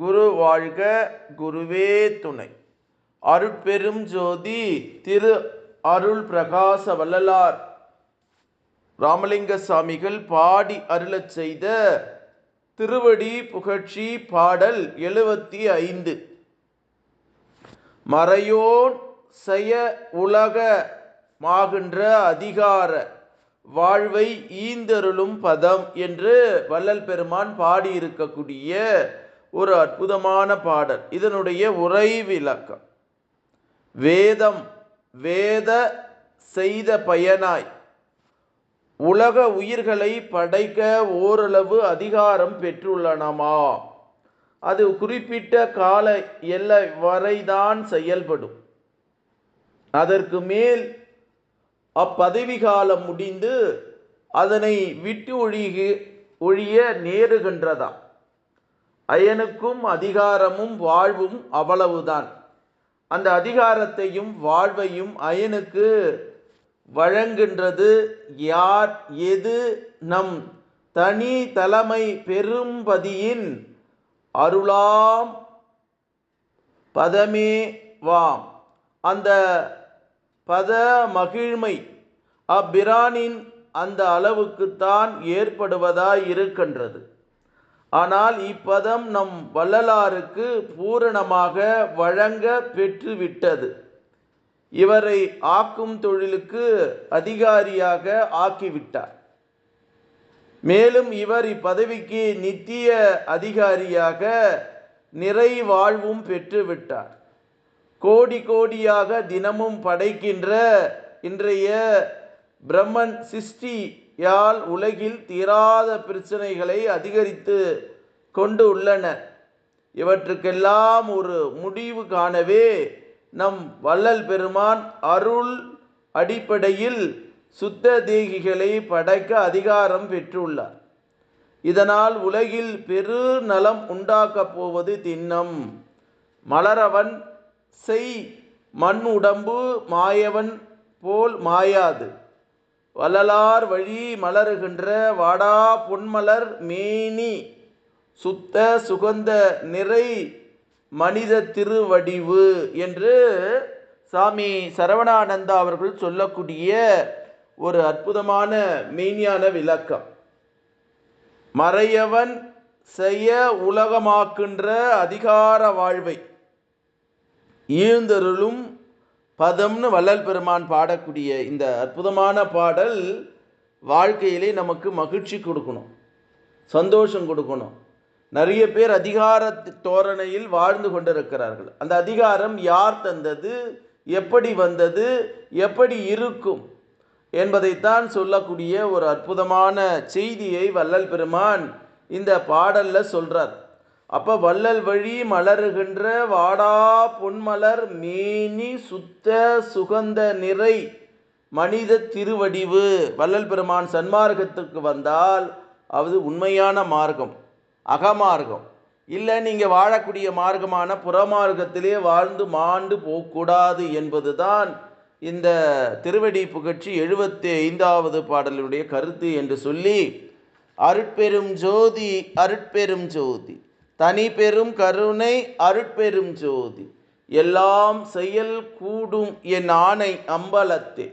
குரு வாழ்க குருவே துணை. அருட்பெரும் ஜோதி திரு அருள் பிரகாச வள்ளலார். ராமலிங்க சாமிகள் பாடி அருளச் செய்த திருவடி புகழ்ச்சி பாடல் எழுபத்தி ஐந்து. மறையோன் செய உலக மாகின்ற அதிகார வாழ்வை ஈந்தருளும் பதம் என்று வள்ளல் பெருமான் பாடியிருக்கக்கூடிய ஒரு அற்புதமான பாடல். இதனுடைய உரை விளக்கம். வேதம் வேத செய்த பயனாய். உலக உயிர்களை படைக்க ஓரளவு அதிகாரம் பெற்றுள்ளனமா? அது குறிப்பிட்ட கால எல்லை வரைதான் செயல்படும். அதற்கு மேல் அப்பதவி காலம் முடிந்து அதனை விட்டு ஒழிகு ஒழிய நேருகின்றதா அயனுக்கும் அதிகாரமும் வாழ்வும் அவ்வளவுதான். அந்த அதிகாரத்தையும் வாழ்வையும் அயனுக்கு வழங்குகின்றது யார்? எது? நம் தனி தலைமை பெரும்பதியின் அருளாம் பதமே வாம். அந்த பத மகிழ்மை அப்பிரானின் அந்த அளவுக்குத்தான் ஏற்படுவதாய் இருக்கின்றது ஆனால் இப்பதம் நம் வள்ளலாருக்கு பூரணமாக வழங்க பெற்றுவிட்டது. இவரை ஆக்கும் தொழிலுக்கு அதிகாரியாக ஆக்கிவிட்டார். மேலும் இவர் இப்பதவிக்கு நித்திய அதிகாரியாக நிறைவாழ்வும் பெற்றுவிட்டார். கோடி கோடியாக தினமும் படைக்கின்ற இன்றைய பிரம்மன் சிருஷ்டியால் உலகில் தீராத பிரச்சனைகளை அதிகரித்து கொண்டு உள்ளன இவற்றுக்கெல்லாம் ஒரு முடிவு காணவே நம் வள்ளல் பெருமான் அருள் அடிப்படையில் சுத்த தேகிகளை படைக்க அதிகாரம் பெற்றுள்ளார். இதனால் உலகில் பெரு நலம் உண்டாக்கப் போவது திண்ணம். மலரவன் செய் மண் உடம்பு மாயவன் போல் மாயாது. வள்ளலார் வழி மலருகின்ற வாடா பொன்மலர் மேனி சுத்த சுகந்த நிறை மனித திருவடிவு என்று சாமி சரவணானந்தா அவர்கள் சொல்லக்கூடிய ஒரு அற்புதமான மெய்ஞான விளக்கம். மறையவன் செய்ய உலகமாக்கின்ற அதிகார வாழ்வை ஈழ்ந்தருளும் பதம்னு வள்ளல் பெருமான் பாடக்கூடிய இந்த அற்புதமான பாடல் வாழ்க்கையிலே நமக்கு மகிழ்ச்சி கொடுக்கணும் சந்தோஷம் கொடுக்கணும். நிறைய பேர் அதிகார தோரணையில் வாழ்ந்து கொண்டிருக்கிறார்கள். அந்த அதிகாரம் யார் தந்தது எப்படி வந்தது எப்படி இருக்கும் என்பதைத்தான் சொல்லக்கூடிய ஒரு அற்புதமான செய்தியை வள்ளல் பெருமான் இந்த பாடலில் சொல்கிறார் அப்போ வள்ளல் வழி மலருகின்ற வாடா பொன்மலர் மேனி சுத்த சுகந்த நிறை மனித திருவடிவு. வள்ளல் பெருமான் சன்மார்க்கத்துக்கு வந்தால் அது உண்மையான மார்க்கம் அகமார்க்கம். இல்லை நீங்கள் வாழக்கூடிய மார்க்கமான புறமார்க்கத்திலே வாழ்ந்து மாண்டு போகக்கூடாது என்பதுதான் இந்த திருவடி புகழ்ச்சி எழுபத்தி ஐந்தாவது பாடலுடைய கருத்து என்று சொல்லி அருட்பெரும் ஜோதி அருட்பெரும் ஜோதி. தனி பெரும் கருணை அருட்பெரும் ஜோதி. எல்லாம் செயல் கூடும் என் ஆணை அம்பலத்தே.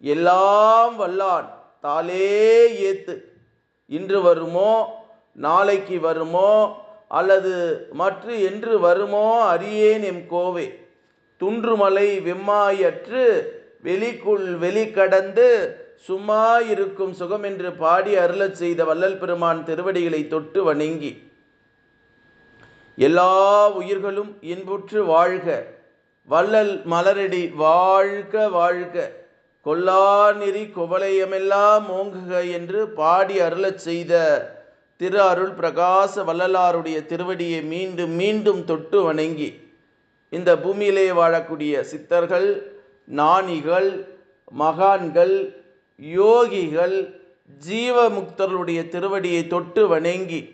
எல்லாம் வல்லான் தாலே ஏத்து. இன்று வருமோ? நாளைக்கு வருமோ? அல்லது மற்ற என்று வருமோ? அறியேன் எம் கோவே. துன்றுமலை வெம்மாயற்று வெளிக்குள் வெளிக்கடந்து சும்மா இருக்கும் சுகம் என்று பாடி அருளச் செய்த வள்ளல் பெருமான் திருவடிகளை தொட்டு வணங்கி எல்லா உயிர்களும் இன்புற்று வாழ்க. வள்ளல் மலரடி வாழ்க வாழ்க. கொல்லா நெறி குவளையமெல்லாம் ஓங்குக என்று பாடி அருளச் செய்த திரு அருள் பிரகாச வள்ளலாருடைய திருவடியை மீண்டும் மீண்டும் தொட்டு வணங்கி இந்த பூமியிலே வாழக்கூடிய சித்தர்கள் நாணிகள் மகான்கள் யோகிகள் ஜீவமுக்தர்களுடைய திருவடியை தொட்டு வணங்கி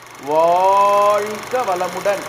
வாழ்க வளமுடன்.